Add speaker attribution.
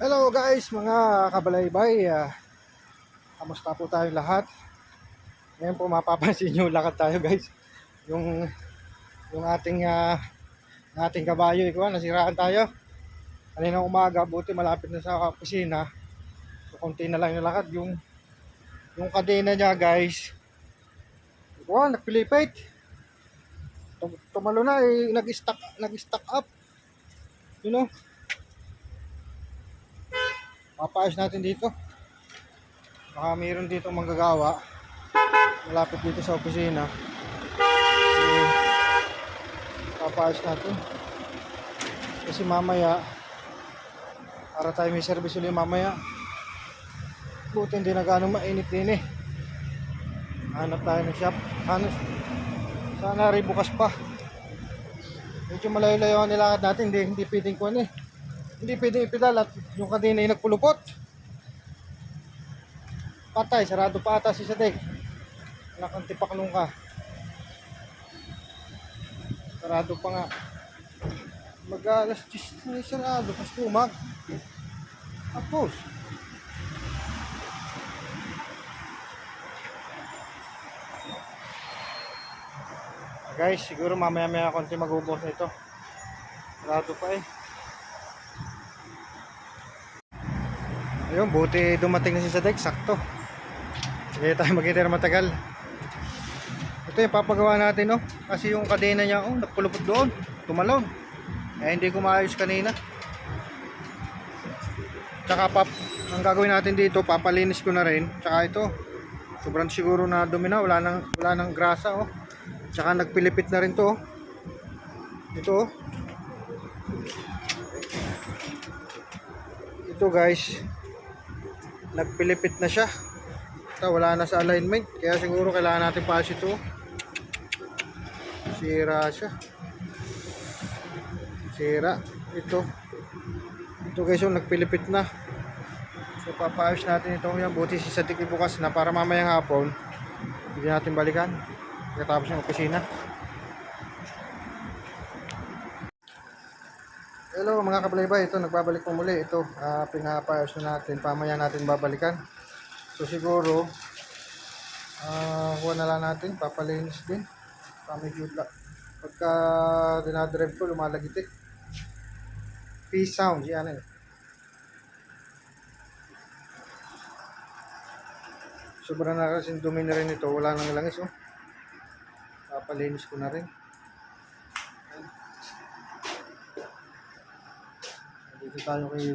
Speaker 1: Hello guys, mga kabalaybay. Ah, kamusta po tayo lahat? Ngayon po mapapansin nyo lakad tayo guys. Yung yung ating yung ating kabayo, ikaw, nasiraan tayo. Kanina umaga, buti malapit na sa opisina. So, konti na lang yung lakad. Yung yung kadena niya guys. Ikaw, nagpilipit. Tum- Tumalo na, eh, nag-stack, nag-stack up. You know? Papaayos natin dito. Baka mayroon dito manggagawa. Malapit dito sa opisina. Eh, papaayos natin. Kasi mamaya, para tayo may service ulit mamaya. Buti hindi na gano'ng mainit din eh. Hanap tayo ng shop. Ano? Sana rin bukas pa. Medyo malayo-layo ang nilakad natin. Hindi, hindi pwedeng kuhan eh. Hindi pwedeng ipedal at yung kadena yung nagpulupot. Patay, sarado pa ata si Sadek. Nakang tipaklong ka. Sarado pa nga. Mag alas 10 na sarado. Pas kumag. Tapos. Guys, siguro mamaya maya konti magubos na ito. Sarado pa eh. Ayun, buti dumating na si Sadek, sakto. Sige tayo maghintay na matagal. Ito yung papagawa natin, no? Kasi yung kadena niya, oh, nagpulupot doon. Tumalon. Eh, hindi ko maayos kanina. Tsaka, pap, ang gagawin natin dito, papalinis ko na rin. Tsaka ito, sobrang siguro na dumi na. Wala nang, wala nang grasa, oh. Tsaka nagpilipit na rin to, oh. Ito, oh. Ito, guys nagpilipit na siya. Ito, wala na sa alignment. Kaya siguro kailangan natin pass ito sira siya. Sira. Ito. Ito guys yung nagpilipit na. So papaayos natin ito yan. Buti si Sadik bukas na para mamayang hapon hindi natin balikan. Pagkatapos ng opisina Hello mga kabalaybay, ito nagbabalik po muli. Ito, uh, pinapayos na natin, pamaya natin babalikan. So siguro, uh, kuha na lang natin, papalinis din. Pamedyo la- Pagka dinadrive ko, lumalagitik. Peace sound, yan eh. Sobrang na kasi dumi na rin ito, wala nang langis oh. Papalinis ko na rin. Dito tayo kay